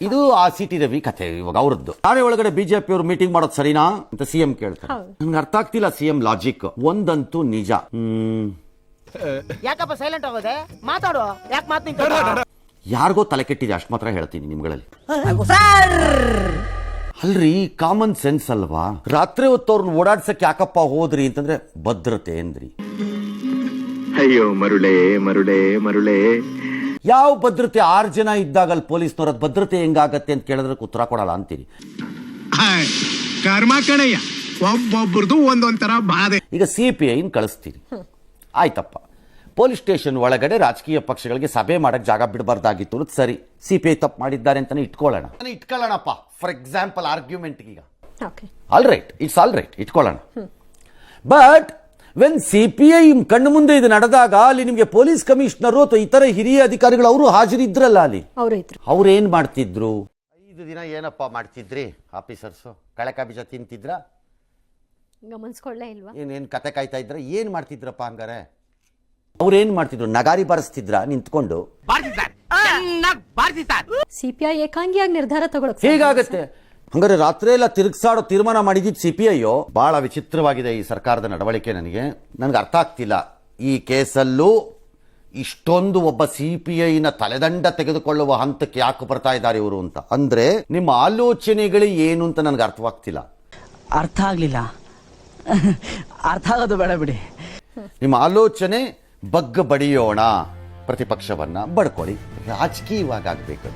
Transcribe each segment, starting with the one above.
ಇದು ಆ ಸಿಟಿ ರವಿ ಕಥೆ ಇವಾಗ ಅವ್ರದ್ದು. ನಾಳೆ ಒಳಗಡೆ ಬಿಜೆಪಿ ಅವರು ಮೀಟಿಂಗ್ ಮಾಡೋದು ಸರಿನಾ ಅಂತ ಸಿಎಂ ಕೇಳ್ತಾರೆ. ನಂಗೆ ನನ್ಗೆ ಅರ್ಥ ಆಗ್ತಿಲ್ಲ ಸಿಎಂ ಲಾಜಿಕ್ ಒಂದಂತೂ ನಿಜ. ಹ್ಮ್. ಯಾಕಪ್ಪ ಸೈಲೆಂಟ್ ಆಗೋದೆ? ಮಾತಾಡು. ಯಾಕೆ ಮಾತು ಯಾರಿಗೋ ತಲೆ ಕೆಟ್ಟಿದೆ ಅಷ್ಟು ಮಾತ್ರ ಹೇಳ್ತೀನಿ ನಿಮ್ಗಳಲ್ಲಿ. ಅಲ್ರಿ ಕಾಮನ್ ಸೆನ್ಸ್ ಅಲ್ವಾ? ರಾತ್ರಿ ಹೊತ್ತು ಅವ್ರನ್ನ ಓಡಾಡ್ಸಕ್ ಯಾಕಪ್ಪ ಹೋದ್ರಿ ಅಂತಂದ್ರೆ ಭದ್ರತೆ ಅಂದ್ರಿ. ಅಯ್ಯೋ ಮರುಳೆ ಮರುಳೆ ಮರುಳೆ. ಯಾವ ಭದ್ರತೆ ಆರು ಜನ ಇದ್ದಾಗ ಅಲ್ಲಿ ಪೊಲೀಸ್ನವ್ರ ಭದ್ರತೆ ಹೆಂಗಾಗತ್ತೆ ಅಂತ ಕೇಳಿದ್ರೆ ಉತ್ತರ ಕೊಡಲ್ಲ ಅಂತೀರಿ ಹಾಯ್, ಕರ್ಮ ಕಣಯ್ಯ. ಒಬ್ಬೊಬ್ರದು ಒಂದೊಂಥರ ಬಾಧೆ. ಈಗ ಸಿ ಪಿ ಐನ್ ಕಳಿಸ್ತೀರಿ ಆಯ್ತಪ್ಪ. ಪೊಲೀಸ್ ಸ್ಟೇಷನ್ ಒಳಗಡೆ ರಾಜಕೀಯ ಪಕ್ಷಗಳಿಗೆ ಸಭೆ ಮಾಡಕ್ ಜಾಗ ಬಿಡಬಾರ್ದಾಗಿತ್ತು ಅನ್ನೋದು ಸರಿ. ಸಿ ಪಿ ಐ ತಪ್ಪು ಮಾಡಿದ್ದಾರೆ ಅಂತಾನೆ ಇಟ್ಕೊಳ್ಳೋಣ. ಇಟ್ಕೊಳ್ಳೋಣಪ್ಪ. ಫಾರ್ ಎಕ್ಸಾಂಪಲ್ ಆರ್ಗ್ಯುಮೆಂಟ್ ಈಗ. Okay all right it's all right ಇಟ್ಕೊಳ್ಳೋಣ. But when C P I ಕಣ್ಣು ಮುಂದೆ ಇದು ನಡೆದಾಗ ಅಲ್ಲಿ ನಿಮಗೆ ಪೊಲೀಸ್ ಕಮಿಷನರು ಅಥವಾ ಇತರ ಹಿರಿಯ ಅಧಿಕಾರಿಗಳು ಅವರು ಹಾಜರಿದ್ರಲ್ಲ ಅಲ್ಲಿ? ಅವ್ರೇನ್ ಇದ್ರು. ಅವ್ರು ಏನ್ ಮಾಡ್ತಿದ್ರು? ಐದು ದಿನ ಏನಪ್ಪ ಮಾಡ್ತಿದ್ರಿ ಆಫೀಸರ್ಸು ಕಳೆಕ ಬೀಜ ತಿಂತಿದ್ರ? ಗಮನಿಸ್ಕೊಳ್ಳೇ ಇಲ್ವಾ? ಏನೇನು ಕತೆ ಕಾಯ್ತಾ ಇದ್ರ? ಏನ್ ಮಾಡ್ತಿದ್ರಪ್ಪ ಹಂಗಾರೆ? ಅವ್ರು ಏನ್ ಮಾಡ್ತಿದ್ರು? ನಗಾರಿ ಬಾರಿಸ್ತಿದ್ರ? ನಿಂತ್ಕೊಂಡು? ಸಿಪಿಐ ಪಿ ಐ ಏಕಾಂಗಿಯಾಗಿ ನಿರ್ಧಾರ ತಗೊಳಕ್ ಹೇಗಾಗತ್ತೆ? ಹಂಗಾರೆ ರಾತ್ರಿ ಎಲ್ಲ ತಿರುಗಿಸಾಡೋ ತೀರ್ಮಾನ ಮಾಡಿದ್ದು ಸಿ ಪಿ ಐಯೋ ಬಹಳ ವಿಚಿತ್ರವಾಗಿದೆ ಈ ಸರ್ಕಾರದ ನಡವಳಿಕೆ ನನಗೆ. ನನಗೆ ಅರ್ಥ ಆಗ್ತಿಲ್ಲ. ಈ ಕೇಸಲ್ಲೂ ಇಷ್ಟೊಂದು ಒಬ್ಬ ಸಿ ಪಿ ಐನ ತಲೆದಂಡ ತೆಗೆದುಕೊಳ್ಳುವ ಹಂತಕ್ಕೆ ಯಾಕೆ ಬರ್ತಾ ಇದ್ದಾರೆ ಇವರು ಅಂತ. ಅಂದ್ರೆ ನಿಮ್ಮ ಆಲೋಚನೆಗಳು ಏನು ಅಂತ ನನಗೆ ಅರ್ಥವಾಗ್ತಿಲ್ಲ. ಅರ್ಥ ಆಗ್ಲಿಲ್ಲ. ಅರ್ಥ ಆಗೋದು ಬೇಡ ಬಿಡಿ. ನಿಮ್ಮ ಆಲೋಚನೆ ಬಗ್ಗ ಬಡಿಯೋಣ. ಪ್ರತಿಪಕ್ಷವನ್ನ ಬಡ್ಕೊಳ್ಳಿ. ರಾಜಕೀಯವಾಗಿ ಆಗ್ಬೇಕು.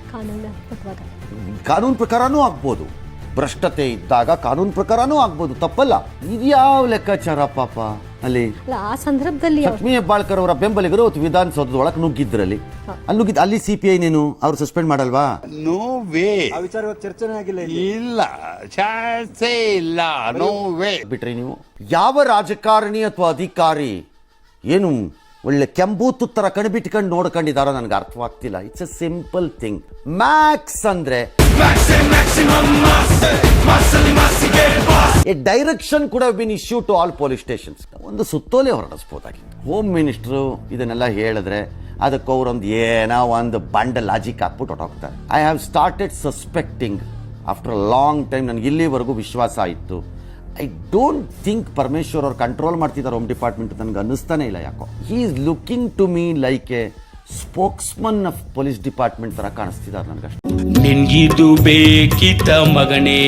ಕಾನೂನು ಪ್ರಕಾರನೂ ಆಗ್ಬೋದು. ಭ್ರಷ್ಟತೆ ಇದ್ದಾಗ ಕಾನೂನು ಪ್ರಕಾರನೂ ಆಗ್ಬೋದು ತಪ್ಪಲ್ಲ. ಇದ್ಯಾವ ಲೆಕ್ಕಾಚಾರ ಪಾಪ ಅಲ್ಲಿ? ಅಲ್ಲ ಆ ಸಂದರ್ಭದಲ್ಲಿ ಅವ್ರು- ಲಕ್ಷ್ಮೀ ಹೆಬ್ಬಾಳ್ಕರ್ ಅವರ ಬೆಂಬಲಿಗರು ಅವತ್ತು ವಿಧಾನಸೌಧದ ಒಳಗೆ ನುಗ್ಗಿದ್ರಲ್ಲಿ ಅಲ್ಲಿ ನುಗ್ಗಿದ್ ಅಲ್ಲಿ ಸಿ ಪಿ ಐ ನೀನು? ಅವ್ರು ಸಸ್ಪೆಂಡ್ ಮಾಡಲ್ವಾ? No way. ಇಲ್ಲ. ಚಾನ್ಸೇ ಇಲ್ಲ. No way. ಬಿಟ್ರಿ ನೀವು. ಯಾವ ರಾಜಕಾರಣಿ ಅಥವಾ ಅಧಿಕಾರಿ? ಏನು? ಒಳ್ಳೆ ಕೆಂಬೂತು ಥರ ಕಣ್ಬಿಟ್ಕೊಂಡು ನೋಡ್ಕೊಂಡಿದಾರೋ ನನಗೆ ಅರ್ಥವಾಗ್ತಿಲ್ಲ. It's a simple thing max ಅಂದ್ರೆ ಎ ಡೈರೆಕ್ಷನ್ ಕೂಡ been issue to all police stations ಒಂದು ಸುತ್ತೋಲೆ ಹೊರಡಿಸ್ಬೋದಾಗಿತ್ತು ಹೋಮ್ ಮಿನಿಸ್ಟ್ರು ಇದನ್ನೆಲ್ಲ ಹೇಳಿದ್ರೆ ಅದಕ್ಕೆ ಅವರೊಂದು ಏನೋ ಒಂದು ಬಂಡ ಲಾಜಿಕ್ ಹಾಕ್ಬಿಟ್ಟು ಹೊಟ್ಟೋಗ್ತಾರೆ I have started suspecting after long time ನನಗೆ ಇಲ್ಲಿವರೆಗೂ ವಿಶ್ವಾಸ ಇತ್ತು. ಐ ಡೋಂಟ್ ಥಿಂಕ್ ಪರಮೇಶ್ವರ್ ಅವ್ರು ಕಂಟ್ರೋಲ್ ಮಾಡ್ತಿದ್ದಾರೆ ಹೋಮ್ ಡಿಪಾರ್ಟ್ಮೆಂಟ್ ನನಗೆ ಅನ್ನಿಸ್ತಾನೆ ಇಲ್ಲ ಯಾಕೋ. He is looking to me like a spokesman of police department ತರ ಕಾಣಿಸ್ತಿದ್ದಾರೆ ನನಗಷ್ಟೇ ನಿನ್ಗಿದು ಬೇಕಿತ ಮಗನೇ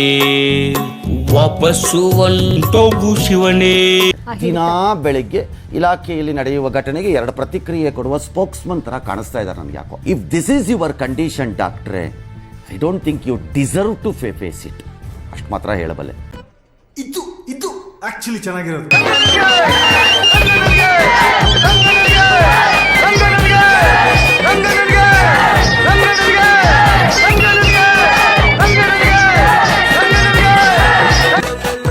ವಾಪಸ್ಸು ಒಂದು ಶಿವನೇ. ದಿನ ದಿನಾ ಬೆಳಿಗ್ಗೆ ಇಲಾಖೆಯಲ್ಲಿ ನಡೆಯುವ ಘಟನೆಗೆ ಎರಡು ಪ್ರತಿಕ್ರಿಯೆ ಕೊಡುವ ಸ್ಪೋಕ್ಸ್ಮನ್ ತರ ಕಾಣಿಸ್ತಾ ಇದ್ದಾರೆ ನನಗೆ ಯಾಕೋ. If this is your condition ಡಾಕ್ಟ್ರೆ I don't think you deserve to fa face it ಅಷ್ಟು ಮಾತ್ರ ಹೇಳಬಲ್ಲೆ. ಆಕ್ಚುಲಿ ಚೆನ್ನಾಗಿರೋದು.